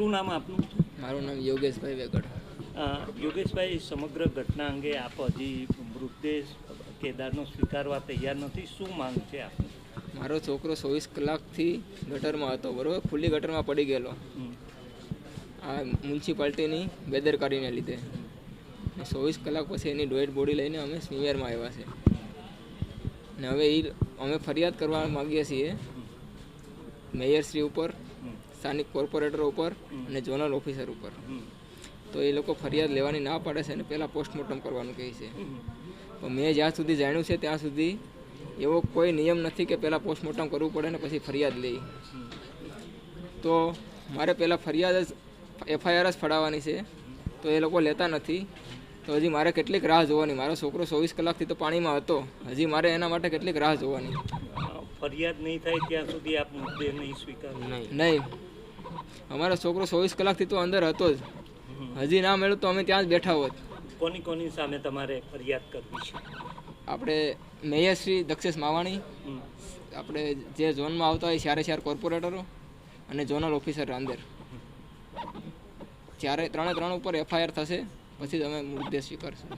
શું નામ આપનું? મારું નામ યોગેશભાઈ વેગડ. યોગેશભાઈ સમગ્ર ઘટના અંગે આપ હજી મૃતદેહ કેદારનો સ્વીકારવા તૈયાર નથી. શું માંગ છે આપ મારો છોકરો ચોવીસ કલાકથી ગટરમાં હતો બરાબર? ખુલ્લી ગટરમાં પડી ગયેલો. આ મ્યુનિસિપાલિટીની બેદરકારીને લીધે. ચોવીસ કલાક પછી એની ડોઈડ બોડી લઈને અમે સ્મીમેરમાં આવ્યા છે ને હવે એ અમે ફરિયાદ કરવા માગીએ છીએ. મેયરશ્રી ઉપર. સ્થાનિક કોર્પોરેટર ઉપર અને ઝોનલ ઓફિસર ઉપર. તો એ લોકો ફરિયાદ લેવાની ના પાડે છે અને પહેલાં પોસ્ટમોર્ટમ કરવાનું કહે છે. પણ મેં જ્યાં સુધી જાણ્યું છે ત્યાં સુધી એવો કોઈ નિયમ નથી કે પહેલાં પોસ્ટમોર્ટમ કરવું પડે ને પછી ફરિયાદ લઈ તો મારે પહેલાં ફરિયાદ જ એફઆઈઆર જ ફડાવવાની છે. તો એ લોકો લેતા નથી. તો હજી મારે કેટલીક રાહ જોવાની. મારો છોકરો ચોવીસ કલાકથી તો પાણીમાં હતો. હજી મારે એના માટે કેટલીક રાહ જોવાની. ફરિયાદ નહીં થાય ત્યાં સુધી આપ મુદ્દે નહીં સ્વીકારો. નહીં. અમારો છોકરો ચોવીસ કલાકથી તો અંદર હતો જ. હજી ના મળ્યું તો અમે ત્યાં જ બેઠા હોત. કોની કોની સામે તમારે ફરિયાદ કરવી છે? આપણે મેયરશ્રી દક્ષેશ માવાણી આપણે જે ઝોનમાં આવતા હોય ચારે ચાર કોર્પોરેટરો અને ઝોનલ ઓફિસર અંદર. ચારે ત્રણે ત્રણ ઉપર એફઆઈઆર થશે પછી અમે સ્વીકારશો સ્વીકારશું.